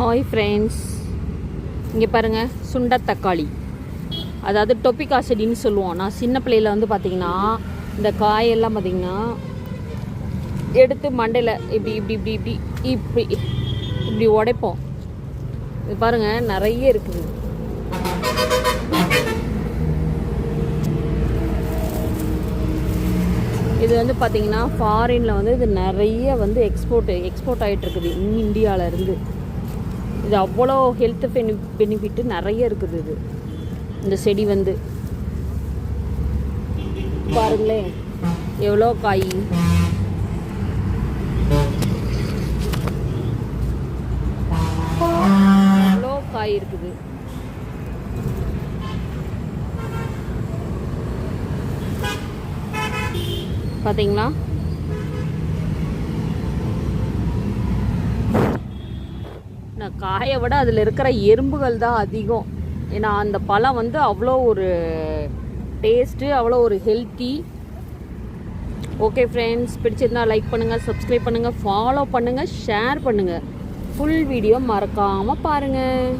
Hi friends இங்கே பாருங்கள் சுண்டத் தக்காளி. அதாவது டொப்பிக்கா செடின்னு சொல்லுவோம். நான் சின்ன பிள்ளையில் வந்து பார்த்திங்கன்னா இந்த காயெல்லாம் பார்த்தீங்கன்னா எடுத்து மண்டையில் இப்படி இப்படி இப்படி இப்படி இப்படி இப்படி உடைப்போம். இது பாருங்கள் நிறைய இருக்குது. இது வந்து பார்த்திங்கன்னா ஃபாரினில் வந்து இது நிறைய வந்து எக்ஸ்போர்ட் எக்ஸ்போர்ட் ஆகிட்டு இருக்குது. இந்தியாவிலேருந்து இருந்து. இது அவ்வளோ ஹெல்த் பெனி பெனிஃபிட்டு நிறைய இருக்குது இது. இந்த செடி வந்து. பாருங்களேன் எவ்வளோ காய். எவ்வளோ காய் இருக்குது. பார்த்தீங்களா காயை விட அதில் இருக்கிற எறும்புகள் தான் அதிகம். ஏன்னா அந்த பழம் வந்து அவ்வளோ ஒரு டேஸ்ட்டு அவ்வளோ ஒரு ஹெல்த்தி ஓகே ஃப்ரெண்ட்ஸ் பிடிச்சிருந்தா லைக் பண்ணுங்கள் சப்ஸ்கிரைப் பண்ணுங்கள் ஃபாலோ பண்ணுங்கள் ஷேர் பண்ணுங்கள் ஃபுல் வீடியோ மறக்காமல் பாருங்கள்